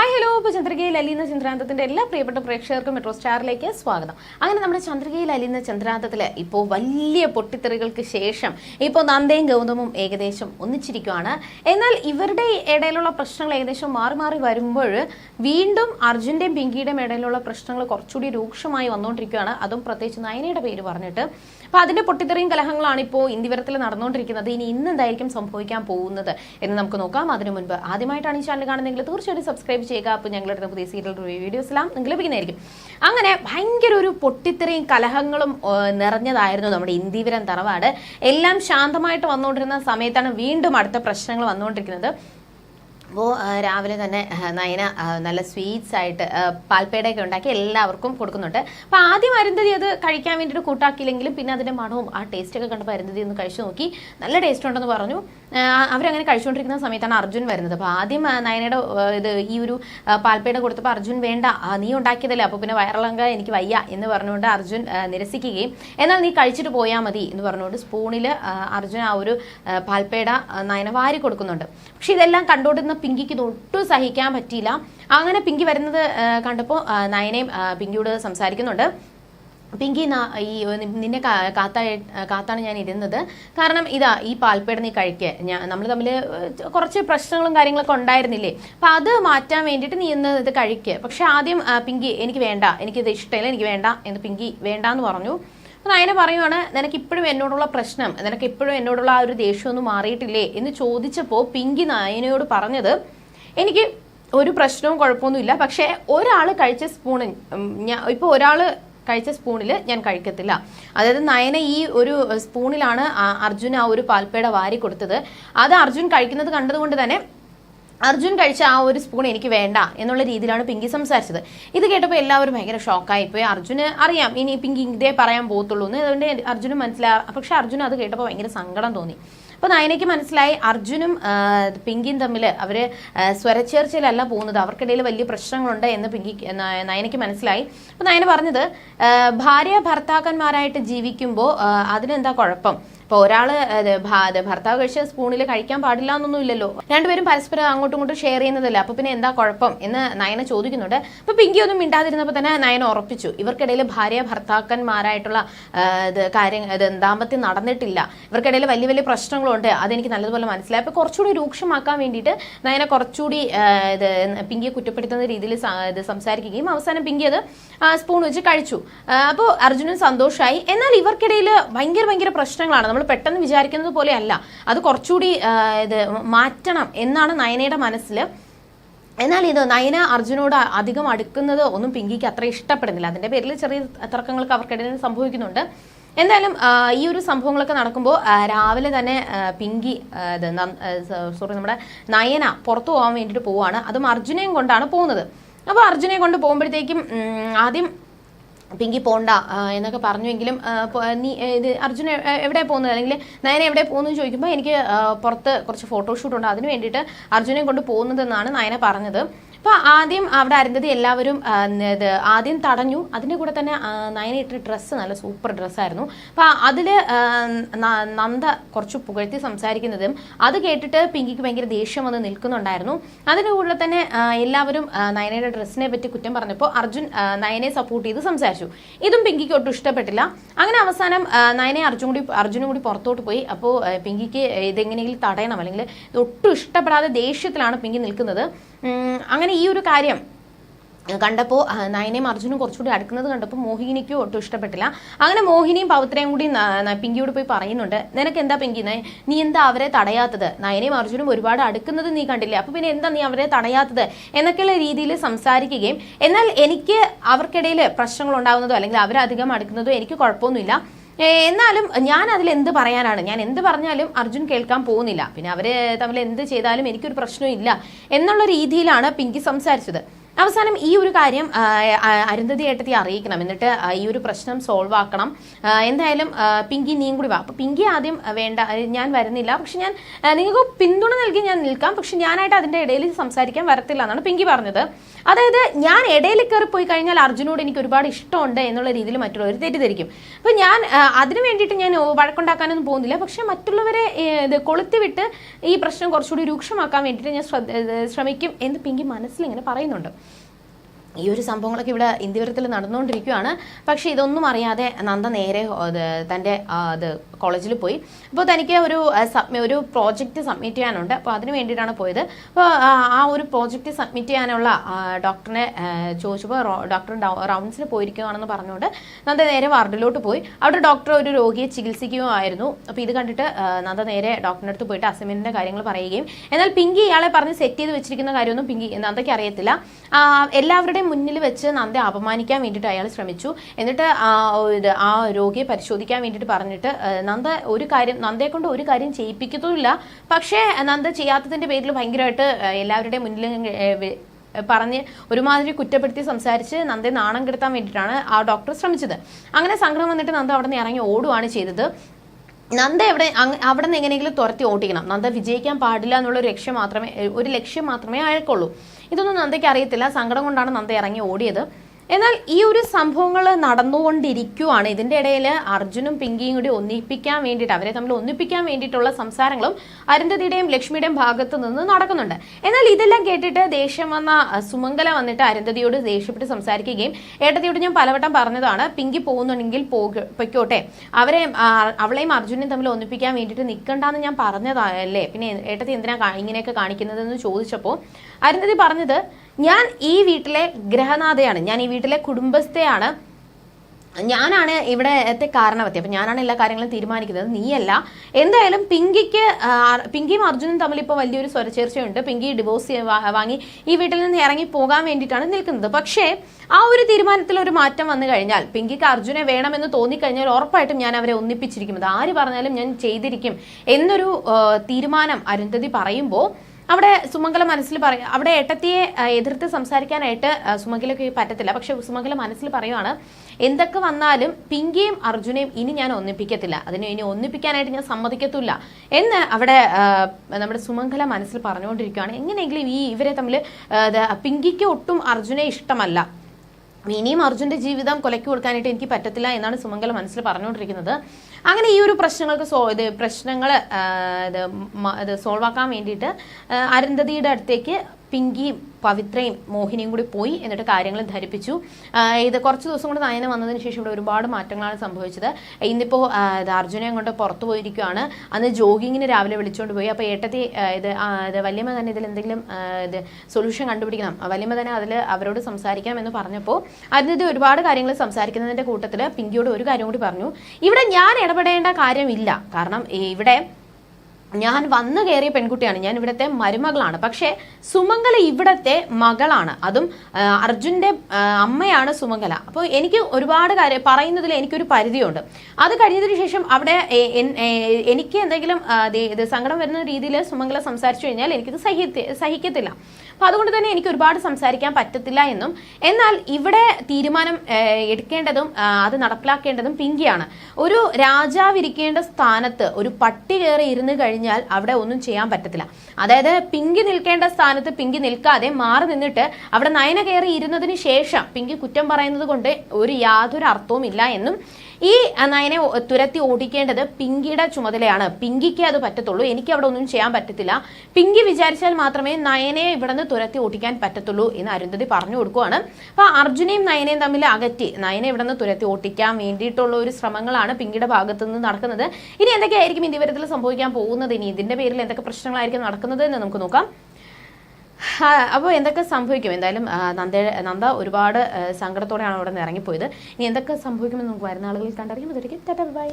Hi hello ഇപ്പോൾ ചന്ദ്രികയിൽ അലിയുന്ന ചന്ദ്രാന്തത്തിന്റെ എല്ലാ പ്രിയപ്പെട്ട പ്രേക്ഷകർക്കും മെട്രോ സ്റ്റാറിലേക്ക് സ്വാഗതം. അങ്ങനെ നമ്മുടെ ചന്ദ്രികയിൽ അലിയുന്ന ചന്ദ്രാന്തത്തിൽ ഇപ്പോൾ വലിയ പൊട്ടിത്തെറികൾക്ക് ശേഷം ഇപ്പോൾ നന്ദയും ഗൗതമും ഏകദേശം ഒന്നിച്ചിരിക്കുകയാണ് എന്നാൽ ഇവരുടെ ഇടയിലുള്ള പ്രശ്നങ്ങൾ ഏകദേശം മാറി മാറി വരുമ്പോൾ വീണ്ടും അർജുന്റെയും പിങ്കിയുടെയും ഇടയിലുള്ള പ്രശ്നങ്ങൾ കുറച്ചുകൂടി രൂക്ഷമായി വന്നുകൊണ്ടിരിക്കുകയാണ് അതും പ്രത്യേകിച്ച് നയനയുടെ പേര് പറഞ്ഞിട്ട്. അപ്പോൾ അതിന്റെ പൊട്ടിത്തെറിയും കലഹങ്ങളാണ് ഇപ്പോൾ ഇന്ത്യവരത്തിൽ നടന്നുകൊണ്ടിരിക്കുന്നത് ഇനി ഇന്ന് എന്തായിരിക്കും സംഭവിക്കാൻ പോകുന്നത് എന്ന് നമുക്ക് നോക്കാം. അതിനു മുൻപ് ആദ്യമായിട്ടാണ് ഈ ചാനൽ കാണുന്നതെങ്കിൽ തീർച്ചയായിട്ടും സബ്സ്ക്രൈബ് ചെയ്യുക. അപ്പോൾ ഞങ്ങളുടെ പുതിയ സീരിയൽ വീഡിയോസ് എല്ലാം നിങ്ങൾക്ക് ലഭിക്കുന്നതായിരിക്കും. അങ്ങനെ ഭയങ്കര ഒരു പൊട്ടിത്തെറിയും കലഹങ്ങളും നിറഞ്ഞതായിരുന്നു നമ്മുടെ ഇന്ത്യവരം തറവാട്. എല്ലാം ശാന്തമായിട്ട് വന്നുകൊണ്ടിരുന്ന സമയത്താണ് വീണ്ടും അടുത്ത പ്രശ്നങ്ങൾ വന്നുകൊണ്ടിരിക്കുന്നത്. അപ്പോൾ രാവിലെ തന്നെ നയന നല്ല സ്വീറ്റ്സ് ആയിട്ട് പാൽപ്പേടയൊക്കെ ഉണ്ടാക്കി എല്ലാവർക്കും കൊടുക്കുന്നുണ്ട്. അപ്പോൾ ആദ്യം അരുന്ധതി അത് കഴിക്കാൻ വേണ്ടിയിട്ട് കൂട്ടാക്കിയില്ലെങ്കിലും പിന്നെ അതിന്റെ മണവും ആ ടേസ്റ്റൊക്കെ കണ്ടപ്പോൾ അരുന്ധതി ഒന്ന് കഴിച്ചു നോക്കി. നല്ല ടേസ്റ്റ് ഉണ്ടെന്ന് പറഞ്ഞു. അവരങ്ങനെ കഴിച്ചുകൊണ്ടിരിക്കുന്ന സമയത്താണ് അർജുൻ വരുന്നത്. അപ്പോൾ ആദ്യം നയനയുടെ ഇത് ഈ ഒരു പാൽപ്പേട കൊടുത്തപ്പോൾ അർജുൻ വേണ്ട നീ ഉണ്ടാക്കിയതല്ലേ അപ്പോൾ പിന്നെ വയറിളങ്ക എനിക്ക് വയ്യ എന്ന് പറഞ്ഞുകൊണ്ട് അർജുൻ നിരസിക്കുകയും എന്നാൽ നീ കഴിച്ചിട്ട് പോയാൽ മതി എന്ന് പറഞ്ഞുകൊണ്ട് സ്പൂണിൽ അർജുൻ ആ ഒരു പാൽപ്പേട നയന വാരി കൊടുക്കുന്നുണ്ട്. പക്ഷെ ഇതെല്ലാം കണ്ടുകൊണ്ടിരുന്ന പിങ്കിക്ക് ഇത് ഒട്ടും സഹിക്കാൻ പറ്റിയില്ല. അങ്ങനെ പിങ്കി വരുന്നത് കണ്ടപ്പോൾ നയനയും പിങ്കിയോട് സംസാരിക്കുന്നുണ്ട്. പിങ്കി ഈ നിന്നെ കാത്താ കാത്താണ് ഞാൻ ഇരുന്നത്. കാരണം ഇതാ ഈ പാൽപ്പേട നീ കഴിക്കുക ഞാൻ നമ്മൾ തമ്മിൽ കുറച്ച് പ്രശ്നങ്ങളും കാര്യങ്ങളൊക്കെ ഉണ്ടായിരുന്നില്ലേ? അപ്പം അത് മാറ്റാൻ വേണ്ടിയിട്ട് നീ ഇന്ന് ഇത് കഴിക്കുക പക്ഷെ ആദ്യം പിങ്കി എനിക്ക് വേണ്ട എനിക്കിത് ഇഷ്ടമില്ല എനിക്ക് വേണ്ട എന്ന് പിങ്കി വേണ്ട എന്ന് പറഞ്ഞു. നയന പറയുവാണ് നിനക്ക് ഇപ്പോഴും എന്നോടുള്ള പ്രശ്നം നിനക്ക് ഇപ്പോഴും എന്നോടുള്ള ആ ഒരു ദേഷ്യമൊന്നും മാറിയിട്ടില്ലേ? എന്ന് ചോദിച്ചപ്പോൾ പിങ്കി നയനയോട് പറഞ്ഞത് എനിക്ക് ഒരു പ്രശ്നവും കുഴപ്പമൊന്നുമില്ല പക്ഷേ ഒരാൾ കഴിച്ച സ്പൂണിൽ ഞാൻ ഇപ്പോൾ ഒരാൾ കഴിച്ച സ്പൂണിൽ ഞാൻ കഴിക്കത്തില്ല. അതായത് നയന ഈ ഒരു സ്പൂണിലാണ് അർജുൻ ആ ഒരു പാൽപ്പേട വാരി കൊടുത്തത്. അത് അർജുൻ കഴിക്കുന്നത് കണ്ടതുകൊണ്ട് തന്നെ അർജുൻ കഴിച്ച ആ ഒരു സ്പൂൺ എനിക്ക് വേണ്ട എന്നുള്ള രീതിയിലാണ് പിങ്കി സംസാരിച്ചത്. ഇത് കേട്ടപ്പോൾ എല്ലാവരും ഭയങ്കര ഷോക്കായി പോയി. അർജുന് അറിയാം ഇനി പിങ്കി ഇതേ പറയാൻ പോകത്തുള്ളൂ എന്ന്. അതുകൊണ്ട് അർജുന് മനസ്സിലാ പക്ഷെ അർജുൻ അത് കേട്ടപ്പോൾ ഭയങ്കര സങ്കടം തോന്നി. അപ്പോൾ നയനയ്ക്ക് മനസ്സിലായി അർജുനും പിങ്കിയും തമ്മിൽ അവർ സ്വരച്ചേർച്ചയിലല്ല പോകുന്നത്. അവർക്കിടയിൽ വലിയ പ്രശ്നങ്ങളുണ്ട് എന്ന് പിങ്കി നയനയ്ക്ക് മനസ്സിലായി. അപ്പോൾ നയന പറഞ്ഞത് ഭാര്യ ഭർത്താക്കന്മാരായിട്ട് ജീവിക്കുമ്പോൾ അതിനെന്താ കുഴപ്പം? ഇപ്പോൾ ഒരാൾ ഭർത്താവ് കഴിച്ച സ്പൂണിൽ കഴിക്കാൻ പാടില്ല എന്നൊന്നും ഇല്ലല്ലോ. രണ്ടുപേരും പരസ്പരം അങ്ങോട്ടും ഇങ്ങോട്ടും ഷെയർ ചെയ്യുന്നതല്ല. അപ്പോൾ പിന്നെ എന്താ കുഴപ്പം എന്ന് നയന ചോദിക്കുന്നുണ്ട്. അപ്പോൾ പിങ്കി ഒന്നും മിണ്ടാതിരുന്നപ്പോൾ തന്നെ നയന ഉറപ്പിച്ചു. ഇവർക്കിടയിൽ ഭാര്യ ഭർത്താക്കന്മാരായിട്ടുള്ള ഇത് കാര്യം ഇത് ദാമ്പത്യം നടന്നിട്ടില്ല. ഇവർക്കിടയിൽ വലിയ വലിയ പ്രശ്നങ്ങളുണ്ട്. അതെനിക്ക് നല്ലതുപോലെ മനസ്സിലായി. അപ്പോൾ കുറച്ചുകൂടി രൂക്ഷമാക്കാൻ വേണ്ടിയിട്ട് നയന കുറച്ചുകൂടി ഇത് പിങ്കിയെ കുറ്റപ്പെടുത്തുന്ന രീതിയിൽ ഇത് സംസാരിക്കുകയും അവസാനം പിങ്കി അത് സ്പൂൺ വെച്ച് കഴിച്ചു. അപ്പോൾ അർജുനൻ സന്തോഷമായി എന്നാൽ ഇവർക്കിടയിൽ ഭയങ്കര ഭയങ്കര പ്രശ്നങ്ങളാണ്. നമ്മൾ പെട്ടെന്ന് വിചാരിക്കുന്നത് പോലെയല്ല. അത് കുറച്ചുകൂടി ഇത് മാറ്റണം എന്നാണ് നയനയുടെ മനസ്സിൽ. എന്നാൽ ഇത് നയന അർജുനോട് അധികം അടുക്കുന്നത് ഒന്നും പിങ്കിക്ക് അത്ര ഇഷ്ടപ്പെടുന്നില്ല. അതിന്റെ പേരിൽ ചെറിയ തർക്കങ്ങളൊക്കെ അവർക്കിടയിൽ സംഭവിക്കുന്നുണ്ട്. എന്തായാലും ഈ ഒരു സംഭവങ്ങളൊക്കെ നടക്കുമ്പോൾ രാവിലെ തന്നെ പിങ്കി സോറി നമ്മുടെ നയന പുറത്തു പോകാൻ വേണ്ടിയിട്ട് പോവാണ് അതും അർജുനയും കൊണ്ടാണ് പോകുന്നത്. അപ്പോൾ അർജുനെ കൊണ്ട് പോകുമ്പോഴത്തേക്കും ആദ്യം പിങ്കി പോണ്ട എന്നൊക്കെ പറഞ്ഞുവെങ്കിലും നീ ഇത് എ- എവിടെ പോകുന്നത് അല്ലെങ്കിൽ നയന എവിടെ പോകുന്നു ചോദിക്കുമ്പോൾ എനിക്ക് പുറത്ത് കുറച്ച് ഫോട്ടോഷൂട്ട് ഉണ്ട്. അതിന് വേണ്ടിയിട്ട് അർജുനെ കൊണ്ട് പോകുന്നതെന്നാണ് നയന പറഞ്ഞത്. അപ്പോൾ ആദ്യം അവിടെ അരുന്ധതി എല്ലാവരും ആദ്യം തടഞ്ഞു. അതിന്റെ കൂടെ തന്നെ നയനിട്ട ഡ്രസ്സ് നല്ല സൂപ്പർ ഡ്രസ്സായിരുന്നു അപ്പോൾ അതിൽ നന്ദ കുറച്ച് പുകഴ്ത്തി സംസാരിക്കുന്നതും അത് കേട്ടിട്ട് പിങ്കിക്ക് ഭയങ്കര ദേഷ്യം വന്ന് നിൽക്കുന്നുണ്ടായിരുന്നു. അതിന്റെ കൂടെ തന്നെ എല്ലാവരും നയനയുടെ ഡ്രസ്സിനെ പറ്റി കുറ്റം പറഞ്ഞപ്പോൾ അർജുൻ നയനെ സപ്പോർട്ട് ചെയ്ത് സംസാരിച്ചു. ഇതും പിങ്കിക്ക് ഒട്ടും ഇഷ്ടപ്പെട്ടില്ല. അങ്ങനെ അവസാനം നയനെ അർജുൻ കൂടി അർജുനും കൂടി പുറത്തോട്ട് പോയി. അപ്പോൾ പിങ്കിക്ക് ഇതെങ്ങനെയെങ്കിലും തടയണം. അല്ലെങ്കിൽ ഇത് ഒട്ടും ഇഷ്ടപ്പെടാതെ ദേഷ്യത്തിലാണ് പിങ്കി നിൽക്കുന്നത്. അങ്ങനെ ഈ ഒരു കാര്യം കണ്ടപ്പോൾ നയനയും അർജുനും കുറച്ചുകൂടി അടുക്കുന്നത് കണ്ടപ്പോൾ മോഹിനിക്കും ഒട്ടും ഇഷ്ടപ്പെട്ടില്ല. അങ്ങനെ മോഹിനിയും പവിത്രയും കൂടി പിങ്കിയോട് പോയി പറയുന്നുണ്ട് നിനക്ക് എന്താ പിങ്കി നയ- നീ എന്താ അവരെ തടയാത്തത്? നയനയും അർജുനും ഒരുപാട് അടുക്കുന്നത് നീ കണ്ടില്ലേ? അപ്പോൾ പിന്നെ എന്താ നീ അവരെ തടയാത്തത്? എന്നൊക്കെയുള്ള രീതിയിൽ സംസാരിക്കുകയും എന്നാൽ എനിക്ക് അവർക്കിടയിൽ പ്രശ്നങ്ങൾ ഉണ്ടാകുന്നതോ അല്ലെങ്കിൽ അവരധികം അടുക്കുന്നതോ എനിക്ക് കുഴപ്പമൊന്നുമില്ല. എന്നാലും ഞാൻ അതിൽ എന്ത് പറയാനാണ്? ഞാൻ എന്ത് പറഞ്ഞാലും അർജുൻ കേൾക്കാൻ പോകുന്നില്ല. പിന്നെ അവർ തമ്മിൽ എന്ത് ചെയ്താലും എനിക്കൊരു പ്രശ്നവും ഇല്ല എന്നുള്ള രീതിയിലാണ് പിങ്കി സംസാരിച്ചത്. അവസാനം ഈ ഒരു കാര്യം അരുന്ധതി ഏട്ടത്തി അറിയിക്കണം. എന്നിട്ട് ഈ ഒരു പ്രശ്നം സോൾവ് ആക്കണം. എന്തായാലും പിങ്കി നീയും കൂടി വാ. അപ്പൊ പിങ്കി ആദ്യം വേണ്ട ഞാൻ വരുന്നില്ല. പക്ഷെ ഞാൻ നിങ്ങൾക്ക് പിന്തുണ നൽകി ഞാൻ നിൽക്കാം. പക്ഷെ ഞാനായിട്ട് അതിന്റെ ഇടയിൽ സംസാരിക്കാൻ വരത്തില്ല എന്നാണ് പിങ്കി പറഞ്ഞത്. അതായത് ഞാൻ ഇടയിൽ കയറി പോയി കഴിഞ്ഞാൽ അർജുനോട് എനിക്ക് ഒരുപാട് ഇഷ്ടമുണ്ട് എന്നുള്ള രീതിയിൽ മറ്റുള്ളവർ തെറ്റിദ്ധരിക്കും. അപ്പൊ ഞാൻ അതിനു വേണ്ടിയിട്ട് ഞാൻ വഴക്കുണ്ടാക്കാനൊന്നും പോകുന്നില്ല. പക്ഷെ മറ്റുള്ളവരെ ഇത് കൊളുത്തിവിട്ട് ഈ പ്രശ്നം കുറച്ചുകൂടി രൂക്ഷമാക്കാൻ വേണ്ടിയിട്ട് ഞാൻ ശ്രമിക്കും എന്ന് പിങ്കി മനസ്സിൽ ഇങ്ങനെ പറയുന്നുണ്ട്. ഈ ഒരു സംഭവങ്ങളൊക്കെ ഇവിടെ ഇന്ത്യപുരത്തിൽ നടന്നുകൊണ്ടിരിക്കുകയാണ്. പക്ഷേ ഇതൊന്നും അറിയാതെ നന്ദ നേരെ തന്റെ അത് കോളേജിൽ പോയി. അപ്പോൾ തനിക്ക് ഒരു ഒരു പ്രോജക്റ്റ് സബ്മിറ്റ് ചെയ്യാനുണ്ട്. അപ്പോൾ അതിന് വേണ്ടിയിട്ടാണ് പോയത്. അപ്പോൾ ആ, ഒരു പ്രോജക്റ്റ് സബ്മിറ്റ് ചെയ്യാനുള്ള ഡോക്ടറിനെ ചോദിച്ചപ്പോൾ ഡോക്ടർ റൗണ്ട്സിന് പോയിരിക്കുകയാണെന്ന് പറഞ്ഞുകൊണ്ട് നന്ദ നേരെ വാർഡിലോട്ട് പോയി. അവിടെ ഡോക്ടർ ഒരു രോഗിയെ ചികിത്സിക്കുകയായിരുന്നു. അപ്പോൾ ഇത് കണ്ടിട്ട് നന്ദ നേരെ ഡോക്ടറിന്റെ അടുത്ത് പോയിട്ട് അസൈൻമെന്റിന്റെ കാര്യങ്ങൾ പറയുകയും എന്നാൽ പിങ്കി ഇയാളെ പറഞ്ഞ് സെറ്റ് ചെയ്ത് വെച്ചിരിക്കുന്ന കാര്യമൊന്നും പിങ്കി നന്ദയ്ക്ക് അറിയത്തില്ല. എല്ലാവരുടെയും മുന്നിൽ വെച്ച് നന്ദ അപമാനിക്കാൻ വേണ്ടിയിട്ട് അയാൾ ശ്രമിച്ചു. എന്നിട്ട് ഇത് ആ രോഗിയെ പരിശോധിക്കാൻ വേണ്ടിയിട്ട് പറഞ്ഞിട്ട് നന്ദ ഒരു കാര്യം നന്ദയെ കൊണ്ട് ഒരു കാര്യം ചെയ്യിപ്പിക്കത്തുമില്ല. പക്ഷേ നന്ദ ചെയ്യാത്തതിന്റെ പേരിൽ ഭയങ്കരമായിട്ട് എല്ലാവരുടെയും മുന്നിൽ പറഞ്ഞ് ഒരുമാതിരി കുറ്റപ്പെടുത്തി സംസാരിച്ച് നന്ദയെ നാണം കെടുത്താൻ വേണ്ടിയിട്ടാണ് ആ ഡോക്ടർ ശ്രമിച്ചത്. അങ്ങനെ സംഘം വന്നിട്ട് നന്ദ അവിടെ നിന്ന് ഇറങ്ങി ഓടുകയാണ് ചെയ്തത്. നന്ദ എവിടെ അവിടെ നിന്ന് എങ്ങനെയെങ്കിലും തുരത്തി ഓട്ടിക്കണം നന്ദ വിജയിക്കാൻ പാടില്ല എന്നുള്ള ഒരു ലക്ഷ്യം മാത്രമേ ഒരു ലക്ഷ്യം മാത്രമേ അയാൾക്കുള്ളൂ. ഇതൊന്നും നന്ദയ്ക്ക് അറിയത്തില്ല. സങ്കടം കൊണ്ടാണ് നന്ദ ഇറങ്ങി ഓടിയത്. എന്നാൽ ഈ ഒരു സംഭവങ്ങൾ നടന്നുകൊണ്ടിരിക്കുവാണ്. ഇതിന്റെ ഇടയിൽ അർജുനും പിങ്കിയും കൂടി ഒന്നിപ്പിക്കാൻ വേണ്ടിയിട്ട് അവരെ തമ്മിൽ ഒന്നിപ്പിക്കാൻ വേണ്ടിയിട്ടുള്ള സംസാരങ്ങളും അരുന്ധതിയുടെയും ലക്ഷ്മിയുടെയും ഭാഗത്ത് നിന്ന് നടക്കുന്നുണ്ട്. എന്നാൽ ഇതെല്ലാം കേട്ടിട്ട് ദേഷ്യം വന്ന സുമംഗല വന്നിട്ട് അരുന്ധതിയോട് ദേഷ്യപ്പെട്ട് സംസാരിക്കുകയും ഏട്ടതിയോട് ഞാൻ പലവട്ടം പറഞ്ഞതാണ് പിങ്കി പോകുന്നുണ്ടെങ്കിൽ പോയിക്കോട്ടെ. അവരെ അവളെയും അർജുനെയും തമ്മിൽ ഒന്നിപ്പിക്കാൻ വേണ്ടിയിട്ട് നിൽക്കണ്ടെന്ന് ഞാൻ പറഞ്ഞതല്ലേ പിന്നെ ഏട്ടത്തി എന്തിനാ ഇങ്ങനെയൊക്കെ കാണിക്കുന്നതെന്ന് ചോദിച്ചപ്പോൾ അരുന്ധതി പറഞ്ഞത് ഞാൻ ഈ വീട്ടിലെ ഗ്രഹനാഥയാണ്. ഞാൻ ഈ വീട്ടിലെ കുടുംബസ്ഥയാണ്. ഞാനാണ് ഇവിടത്തെ കാരണവത്തി. അപ്പൊ ഞാനാണ് എല്ലാ കാര്യങ്ങളും തീരുമാനിക്കുന്നത്. നീയല്ല. എന്തായാലും പിങ്കിക്ക് പിങ്കിയും അർജുനും തമ്മിൽ ഇപ്പോൾ വലിയൊരു സ്വരച്ചേർച്ചയുണ്ട് പിങ്കി ഡിവോഴ്സ് വാങ്ങി ഈ വീട്ടിൽ നിന്ന് ഇറങ്ങി പോകാൻ വേണ്ടിയിട്ടാണ് നിൽക്കുന്നത്. പക്ഷേ ആ ഒരു തീരുമാനത്തിൽ ഒരു മാറ്റം വന്നു കഴിഞ്ഞാൽ പിങ്കിക്ക് അർജുനെ വേണമെന്ന് തോന്നിക്കഴിഞ്ഞാൽ ഉറപ്പായിട്ടും ഞാൻ അവരെ ഒന്നിപ്പിച്ചിരിക്കുന്നത്. ആര് പറഞ്ഞാലും ഞാൻ ചെയ്തിരിക്കും എന്നൊരു തീരുമാനം അരുന്ധതി പറയുമ്പോൾ അവിടെ സുമംഗല മനസ്സിൽ പറയും അവിടെ ഏട്ടത്തിയെ എതിർത്ത് സംസാരിക്കാനായിട്ട് സുമംഗലയ്ക്ക് പറ്റത്തില്ല. പക്ഷെ സുമംഗല മനസ്സിൽ പറയുവാണ് എന്തൊക്കെ വന്നാലും പിങ്കിയും അർജുനെയും ഇനി ഞാൻ ഒന്നിപ്പിക്കത്തില്ല. അതിനെ ഇനി ഒന്നിപ്പിക്കാനായിട്ട് ഞാൻ സമ്മതിക്കത്തില്ല. എന്ന് അവിടെ നമ്മുടെ സുമംഗല മനസ്സിൽ പറഞ്ഞുകൊണ്ടിരിക്കുകയാണ് എങ്ങനെയെങ്കിലും ഈ ഇവരെ തമ്മിൽ പിങ്കിക്ക് ഒട്ടും അർജുനെ ഇഷ്ടമല്ല. ഇനിയും അർജുന്റെ ജീവിതം കൊലക്കി കൊടുക്കാനായിട്ട് എനിക്ക് പറ്റത്തില്ല എന്നാണ് സുമംഗല മനസ്സിൽ പറഞ്ഞുകൊണ്ടിരിക്കുന്നത്. അങ്ങനെ ഈ ഒരു പ്രശ്നങ്ങൾക്ക് സോ ഇത് പ്രശ്നങ്ങൾ ഇത് സോൾവ് ആക്കാൻ വേണ്ടിയിട്ട് അരുന്ധതിയുടെ അടുത്തേക്ക് പിങ്കിയും പവിത്രയും മോഹിനിയും കൂടി പോയി എന്നിട്ട് കാര്യങ്ങൾ ധരിപ്പിച്ചു. ഇത് കുറച്ച് ദിവസം കൊണ്ട് നയന വന്നതിന് ശേഷം ഇവിടെ ഒരുപാട് മാറ്റങ്ങളാണ് സംഭവിച്ചത്. ഇന്നിപ്പോൾ ഇത് അങ്ങോട്ട് പുറത്തു പോയിരിക്കുകയാണ്. അന്ന് ജോഗിങ്ങിന് രാവിലെ വിളിച്ചുകൊണ്ട് പോയി. അപ്പോൾ ഏട്ടത്തി ഇത് ഇത് വല്യമ്മ തന്നെ ഇതിൽ എന്തെങ്കിലും ഇത് സൊല്യൂഷൻ കണ്ടുപിടിക്കണം. വല്യമ്മ തന്നെ അതിൽ അവരോട് സംസാരിക്കണം എന്ന് പറഞ്ഞപ്പോൾ അതിനിത് ഒരുപാട് കാര്യങ്ങൾ സംസാരിക്കുന്നതിന്റെ കൂട്ടത്തിൽ പിങ്കിയോട് ഒരു കാര്യം കൂടി പറഞ്ഞു. ഇവിടെ ഞാൻ ഇടപെടേണ്ട കാര്യമില്ല. കാരണം ഇവിടെ ഞാൻ വന്നു കയറിയ പെൺകുട്ടിയാണ്. ഞാൻ ഇവിടുത്തെ മരുമകളാണ്. പക്ഷേ സുമംഗല ഇവിടത്തെ മകളാണ്. അതും അർജുന്റെ അമ്മയാണ് സുമംഗല. അപ്പോൾ എനിക്ക് ഒരുപാട് കാര്യം പറയുന്നതിൽ എനിക്കൊരു പരിധിയുണ്ട്. അത് കഴിഞ്ഞതിന് ശേഷം അവിടെ എനിക്ക് എന്തെങ്കിലും സങ്കടം വരുന്ന രീതിയിൽ സുമംഗല സംസാരിച്ചു കഴിഞ്ഞാൽ എനിക്കിത് സഹിക്കത്തില്ല. അപ്പൊ അതുകൊണ്ട് തന്നെ എനിക്ക് ഒരുപാട് സംസാരിക്കാൻ പറ്റത്തില്ല എന്നും. എന്നാൽ ഇവിടെ തീരുമാനം എടുക്കേണ്ടതും അത് നടപ്പിലാക്കേണ്ടതും പിങ്കിയാണ്. ഒരു രാജാവ് ഇരിക്കേണ്ട സ്ഥാനത്ത് ഒരു പട്ടി കയറി ഇരുന്ന് കഴിഞ്ഞാൽ അവിടെ ഒന്നും ചെയ്യാൻ പറ്റത്തില്ല. അതായത് പിങ്കി നിൽക്കേണ്ട സ്ഥാനത്ത് പിങ്കി നിൽക്കാതെ മാറി നിന്നിട്ട് അവിടെ നയന കയറി ഇരുന്നതിന് ശേഷം പിങ്കി കുറ്റം പറയുന്നത് കൊണ്ട് ഒരു യാതൊരു അർത്ഥവും ഇല്ല എന്നും ഈ നയനെ തുരത്തി ഓടിക്കേണ്ടത് പിങ്കിയുടെ ചുമതലയാണ്. പിങ്കിക്ക് അത് പറ്റത്തുള്ളൂ. എനിക്ക് അവിടെ ഒന്നും ചെയ്യാൻ പറ്റത്തില്ല. പിങ്കി വിചാരിച്ചാൽ മാത്രമേ നയനെ ഇവിടെ നിന്ന് തുരത്തി ഓടിക്കാൻ പറ്റത്തുള്ളൂ എന്ന് അരുന്ധതി പറഞ്ഞു കൊടുക്കുവാണ്. അപ്പൊ അർജുനെയും നയനെയും തമ്മിൽ അകറ്റി. നയനെ ഇവിടെ നിന്ന് തുരത്തി ഓട്ടിക്കാൻ വേണ്ടിയിട്ടുള്ള ഒരു ശ്രമങ്ങളാണ് പിങ്കിയുടെ ഭാഗത്തു നിന്ന് നടക്കുന്നത്. ഇനി എന്തൊക്കെയായിരിക്കും ഇന്ത്യവരത്തിൽ സംഭവിക്കാൻ പോകുന്നത്? ഇനി ഇതിന്റെ പേരിൽ എന്തൊക്കെ പ്രശ്നങ്ങളായിരിക്കും നടക്കുന്നത് എന്ന് നമുക്ക് നോക്കാം. അപ്പോൾ എന്തൊക്കെ സംഭവിക്കും? എന്തായാലും നന്ദ നന്ദ ഒരുപാട് സങ്കടത്തോടെയാണ് അവിടെ നിന്ന് ഇറങ്ങിപ്പോയത്. ഇനി എന്തൊക്കെ സംഭവിക്കുമെന്ന് നമുക്ക് വരുന്ന ആളുകളിൽ കണ്ടറിയാം. അതൊരിക്കും ടാറ്റ ബൈ.